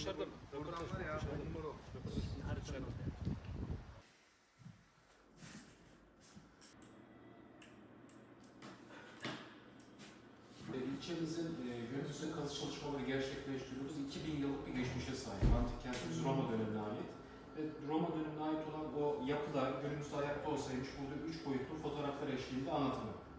Dışarıda mı? Mı? Röportaj. Dışarıda. İlçemizin e, gönüllüsü kazı çalışmaları gerçekleştiriyoruz. 2000 yıllık bir geçmişe sahip. Antik kentimiz Roma dönemine ait. Ve Roma dönemine ait olan o yapılar günümüzde ayakta olsaymış burada üç boyutlu fotoğraflar eşliğinde anlatılır.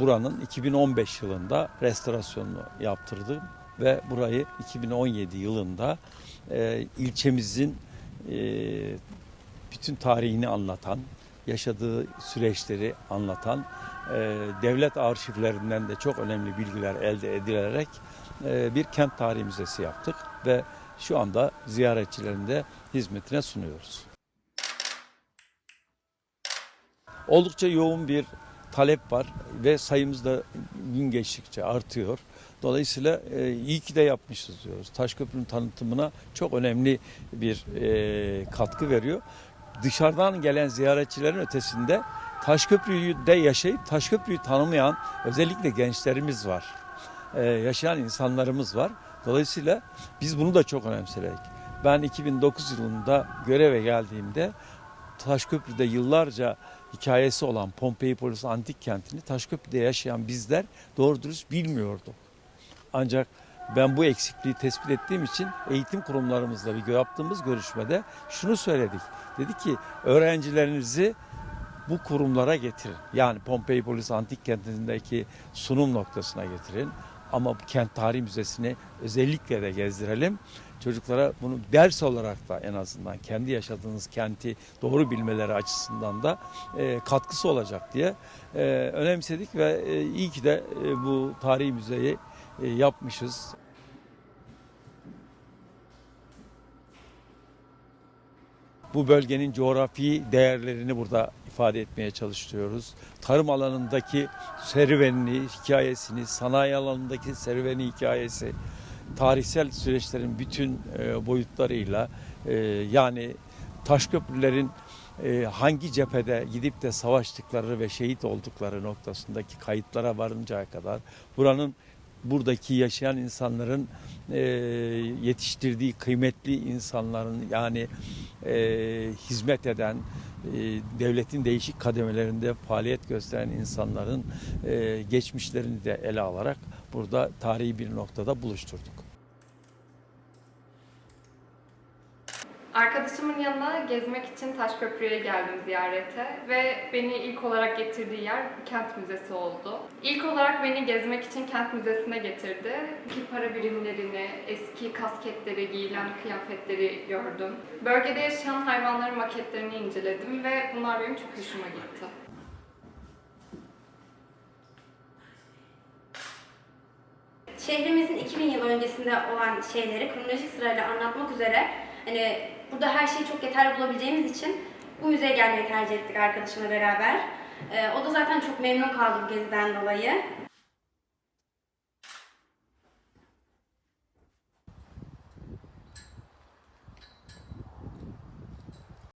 Buranın 2015 yılında restorasyonunu yaptırdım ve burayı 2017 yılında e, ilçemizin e, bütün tarihini anlatan, yaşadığı süreçleri anlatan, e, devlet arşivlerinden de çok önemli bilgiler elde edilerek e, bir kent tarihi müzesi yaptık ve şu anda ziyaretçilerin de hizmetine sunuyoruz. Oldukça yoğun bir talep var ve sayımız da gün geçtikçe artıyor. Dolayısıyla e, iyi ki de yapmışız diyoruz. Taşköprü'nün tanıtımına çok önemli bir e, katkı veriyor. Dışarıdan gelen ziyaretçilerin ötesinde Taşköprü'de yaşayıp Taşköprü'yü tanımayan özellikle gençlerimiz var. E, yaşayan insanlarımız var. Dolayısıyla biz bunu da çok önemsedik. Ben 2009 yılında göreve geldiğimde Taşköprü'de yıllarca hikayesi olan Pompeipolis antik kentini Taşköprü'de yaşayan bizler doğru dürüst bilmiyorduk. Ancak ben bu eksikliği tespit ettiğim için eğitim kurumlarımızla bir yaptığımız görüşmede şunu söyledik. Dedi ki öğrencilerinizi bu kurumlara getirin. Yani Pompeipolis antik kentindeki sunum noktasına getirin. Ama kent tarih müzesini özellikle de gezdirelim. Çocuklara bunu ders olarak da en azından kendi yaşadığınız kenti doğru bilmeleri açısından da e, katkısı olacak diye e, önemsedik ve e, iyi ki de e, bu tarihi müzeyi e, yapmışız. Bu bölgenin coğrafi değerlerini burada ifade etmeye çalışıyoruz. Tarım alanındaki serüvenini, hikayesini, sanayi alanındaki serüveni hikayesi, tarihsel süreçlerin bütün e, boyutlarıyla e, yani Taşköprülerin e, hangi cephede gidip de savaştıkları ve şehit oldukları noktasındaki kayıtlara varıncaya kadar buranın buradaki yaşayan insanların e, yetiştirdiği kıymetli insanların yani e, hizmet eden e, devletin değişik kademelerinde faaliyet gösteren insanların e, geçmişlerini de ele alarak burada tarihi bir noktada buluşturduk. Arkadaşımın yanına gezmek için Taşköprü'ye geldim ziyarete ve beni ilk olarak getirdiği yer kent müzesi oldu. İlk olarak beni gezmek için kent müzesine getirdi. Ki para birimlerini, eski kasketleri, giyilen kıyafetleri gördüm. Bölgede yaşayan hayvanların maketlerini inceledim ve bunlar benim çok hoşuma gitti. Şehrimizin 2000 yıl öncesinde olan şeyleri kronolojik sırayla anlatmak üzere Hani burada her şeyi çok yeterli bulabileceğimiz için bu müzeye gelmeyi tercih ettik arkadaşımla beraber. Ee, o da zaten çok memnun kaldı bu geziden dolayı.